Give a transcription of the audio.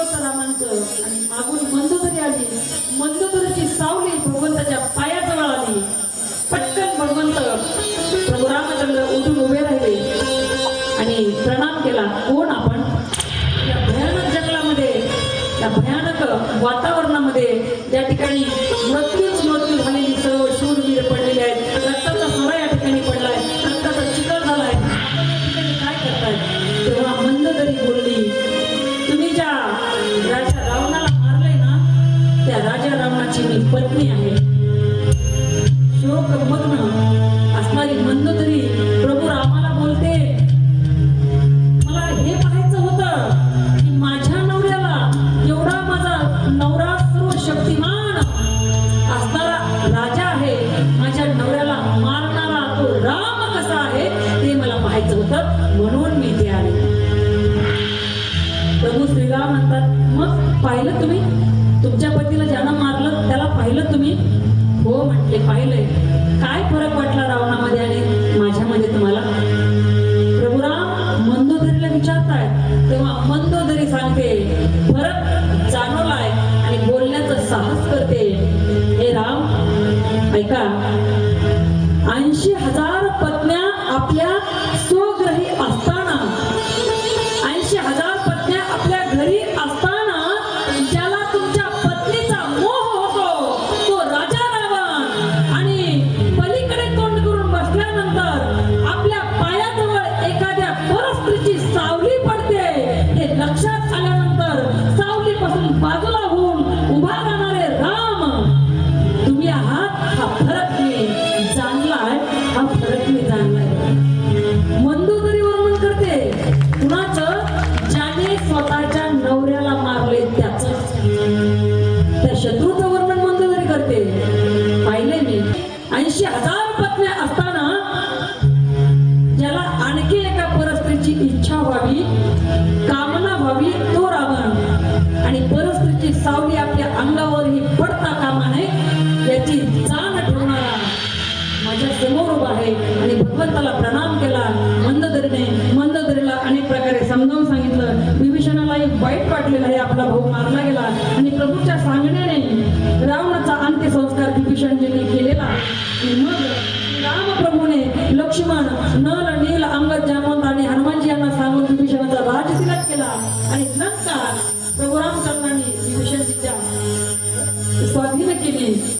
होतं आणि मागून मंदोदरी आली. मंदोदरीची सावली भगवंताच्या पायाजवळ आली. पटकन भगवंत प्रभू रामचंद्र उठून उभे राहिले. आणि प्रणाम केला. कोण आपण? या भयानक जंगलामध्ये या भयानक वातावरणामध्ये त्या ठिकाणी मृत्यूच मृत्यू झालेली पत्नी आहे. शोकमग्न असणारी मंदोदरी प्रभू रामाला बोलते मला हे पाहायचं होतं की माझ्या नवऱ्याला एवढा माझा नवरा सर्व शक्तिमान असणारा राजा आहे. माझ्या नवऱ्याला मारणारा तो राम कसा आहे ते मला पाहायचं होतं म्हणून मी ते आले. प्रभू श्रीराम म्हणतात मग पाहिलं तुम्ही? तुमच्या पतीला ज्यानं मारलं फरक जाणवलाय आणि बोलण्याचं साहस करते. हे राम ऐका. ऐंशी हजार पत्न्या आपल्या Mother समोर उभा आहे. आणि भगवंताला प्रणाम केला. मंदधरीने मंदधरीला अनेक प्रकारे समजावून सांगितलं. विभीषणालाही वाईट वाटलेलं आहे. आपला भाऊ मारला गेला. आणि प्रभूच्या सांगण्याने रावणाचा अंत्यसंस्कार विभीषणजीने केलेला मग रामप्रभूने लक्ष्मण नल नील अंगद जामवंत आणि हनुमानजी यांना सांगून विभीषणाचा राजतिलक केला. आणि नंतर प्रभू राम